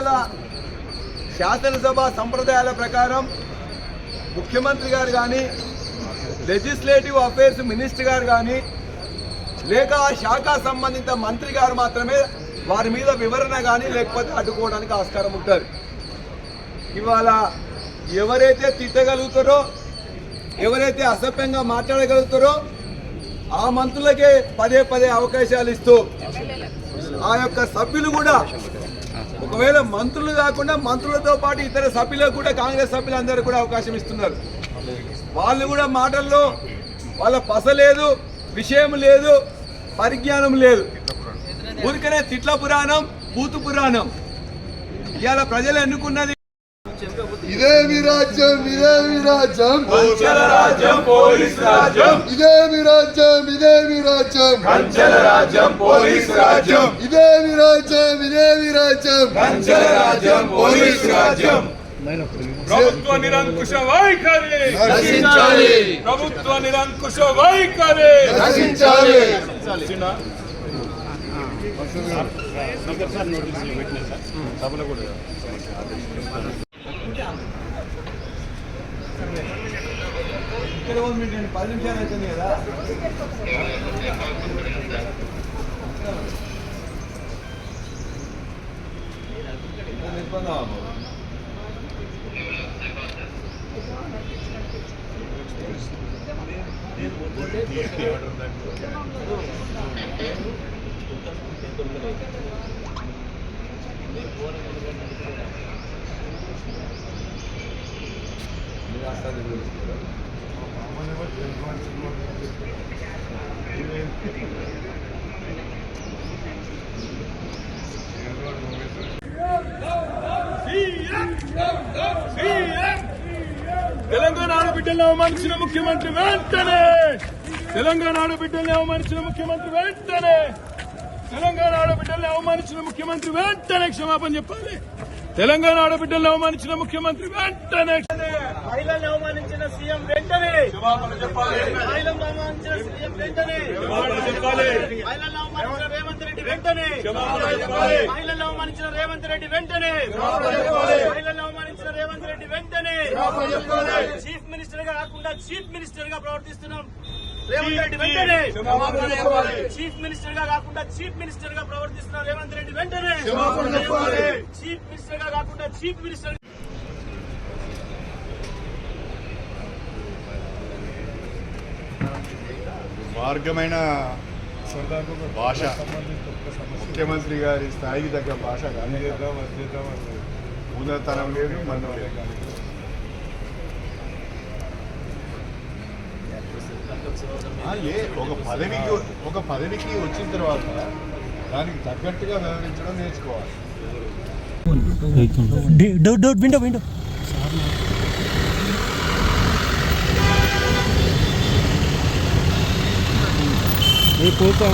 ఎన్నికల శాసనసభ సంప్రదాయాల ప్రకారం ముఖ్యమంత్రి గారు కానీ లెజిస్లేటివ్ అఫైర్స్ మినిస్టర్ గారు కానీ లేక ఆ శాఖ సంబంధిత మంత్రి గారు మాత్రమే వారి మీద వివరణ కానీ లేకపోతే అడ్డుకోవడానికి ఆస్కారం ఉంటుంది ఇవాళ ఎవరైతే తిట్టగలుగుతారో ఎవరైతే అసభ్యంగా మాట్లాడగలుగుతారో ఆ మంత్రులకే పదే పదే అవకాశాలు ఇస్తూ ఆ యొక్క సభ్యులు కూడా ఒకవేళ మంత్రులు కాకుండా మంత్రులతో పాటు ఇతర సభ్యులకు కూడా కాంగ్రెస్ సభ్యులందరూ కూడా అవకాశం ఇస్తున్నారు. వాళ్ళు కూడా మాటల్లో వాళ్ళ పస లేదు విషయం లేదు పరిజ్ఞానం లేదు. ఊరికనే తిట్ల పురాణం బూతు పురాణం. ఇవాళ ప్రజలు ఎన్నుకున్నది ఇదే మీ రాజ్యం ఇదే మీ రాజ్యం. రాజ్యం పోలీస్ రాజ్యం. ఇదే మీ రాజ్యం ఇదే మీ రాజ్యం. కంచెల రాజ్యం పోలీస్ రాజ్యం. ఇదే మీ రాజ్యం ఇదే మీ రాజ్యం. కంచెల రాజ్యం పోలీస్ రాజ్యం. ప్రభుత్వ నిరంకుశ వైఖరి. నశించాలి. ప్రభుత్వ నిరంకుశ వైఖరి. నశించాలి. ఇక్కడ ఉంది నేను పది నిమిషాలు అవుతుంది కదా నిర్బంధం అమ్మా. మీరు తెలంగాణ ఆడబిడ్డల్ని అవమానించిన ముఖ్యమంత్రి వెంటనే! తెలంగాణ ఆడబిడ్డల్ని అవమానించిన ముఖ్యమంత్రి వెంటనే! తెలంగాణ ఆడబిడ్డల్ని అవమానించిన ముఖ్యమంత్రి వెంటనే క్షమాపణ చెప్పాలి. తెలంగాణ ఆడబిడ్డల్ని అవమానించిన ముఖ్యమంత్రి వెంటనే మహిళల్ని అవమానించిన సీఎం వెంటనే క్షమాపణ చెప్పాలి. మహిళలను అవమానించిన సీఎం వెంటనే క్షమాపణ చెప్పాలి. మహిళలను అవమానించిన రేవంత్ రెడ్డి వెంటనే క్షమాపణ చెప్పాలి. మహిళలను అవమానించిన రేవంత్ రెడ్డి వెంటనే మహిళలను అవమానించిన రేవంత్ రెడ్డి వెంటనే చీఫ్ మినిస్టర్గా కాకుండా చీఫ్ మినిస్టర్గా ప్రవర్తిస్తున్నాం. రేవంత్ రెడ్డి వెంటనే. క్షమాపణ చెప్పాలి. చీఫ్ మినిస్టర్గా కాకుండా చీఫ్ మినిస్టర్గా ప్రవర్తిస్తున్న రేవంత్ రెడ్డి వెంటనే. చీఫ్ మినిస్టర్గా కాకుండా చీఫ్ మినిస్టర్ మార్గమైన భాష. ముఖ్యమంత్రి గారి స్థాయికి తగ్గ భాష కానీ ఉన్నతనం లేదు. మనం లేదు ఆ, ఏ ఒక పదవికి ఒక పదవికి వచ్చిన తర్వాత దానికి తగ్గట్టుగా వ్యవహరించడం నేర్చుకోవాలి. Window window. ఏ పోతా